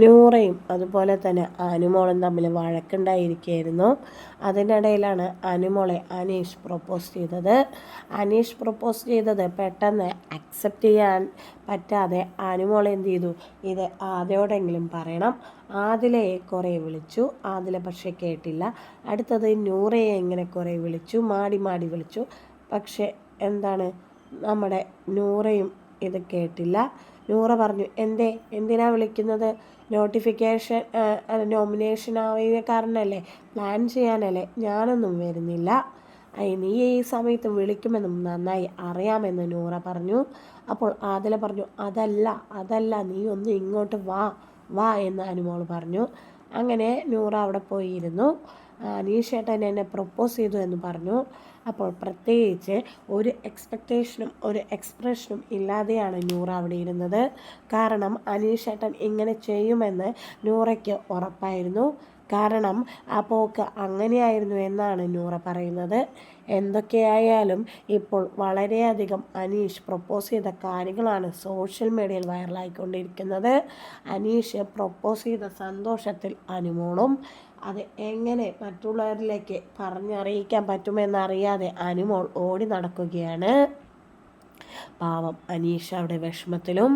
നൂറയും അതുപോലെ തന്നെ അനുമോളും തമ്മിൽ വഴക്കുണ്ടായിരിക്കുകയായിരുന്നു. അതിനിടയിലാണ് അനുമോളെ അനീഷ് പ്രൊപ്പോസ് ചെയ്തത്. അനീഷ് പ്രൊപ്പോസ് ചെയ്തത് പെട്ടെന്ന് അക്സെപ്റ്റ് ചെയ്യാൻ പറ്റാതെ അനുമോൾ എന്ത് ചെയ്തു? ഇത് ആദ്യോടെങ്കിലും പറയണം. ആദിലെ കുറേ വിളിച്ചു. ആദില പക്ഷേ കേട്ടില്ല. അടുത്തത് നൂറയെ എങ്ങനെ കുറേ വിളിച്ചു. മാടി മാടി വിളിച്ചു. പക്ഷേ എന്താണ്? നമ്മുടെ നൂറയും ഇത് കേട്ടില്ല. നൂറ പറഞ്ഞു എന്തേ? എന്തിനാ വിളിക്കുന്നത്? നോട്ടിഫിക്കേഷൻ നോമിനേഷൻ ആവിയ കാരണമല്ലേ പ്ലാൻ ചെയ്യാനല്ലേ? ഞാനൊന്നും വരുന്നില്ല. ഐ നീ ഈ സമയത്ത് വിളിക്കുമെന്നും നന്നായി അറിയാമെന്ന് നൂറ പറഞ്ഞു. അപ്പോൾ ആദില പറഞ്ഞു അതല്ല അതല്ല നീ ഒന്ന് ഇങ്ങോട്ട് വാ വാ എന്ന് അനുമോൾ പറഞ്ഞു. അങ്ങനെ നൂറ അവിടെ പോയിരുന്നു. അനീഷേട്ടൻ എന്നെ പ്രപ്പോസ് ചെയ്തു എന്ന് പറഞ്ഞു. അപ്പോൾ പ്രത്യേകിച്ച് ഒരു എക്സ്പെക്റ്റേഷനും ഒരു എക്സ്പ്രഷനും ഇല്ലാതെയാണ് നൂറ അവിടെ ഇരുന്നത്. കാരണം അനീഷേട്ടൻ ഇങ്ങനെ ചെയ്യുമെന്ന് നൂറയ്ക്ക് ഉറപ്പായിരുന്നു. കാരണം ആ പോക്ക് അങ്ങനെയായിരുന്നു എന്നാണ് നൂറ പറയുന്നത്. എന്തൊക്കെയായാലും ഇപ്പോൾ വളരെയധികം അനീഷ് പ്രപ്പോസ് ചെയ്ത കാര്യങ്ങളാണ് സോഷ്യൽ മീഡിയയിൽ വൈറലായിക്കൊണ്ടിരിക്കുന്നത് അനീഷ് പ്രപ്പോസ് ചെയ്ത സന്തോഷത്തിൽ അനുമോളും. അത് എങ്ങനെ മറ്റുള്ളവരിലേക്ക് പറഞ്ഞറിയിക്കാൻ പറ്റുമെന്നറിയാതെ അനുമോൾ ഓടി നടക്കുകയാണ്. പാവം അനീഷ അവിടെ വിഷമത്തിലും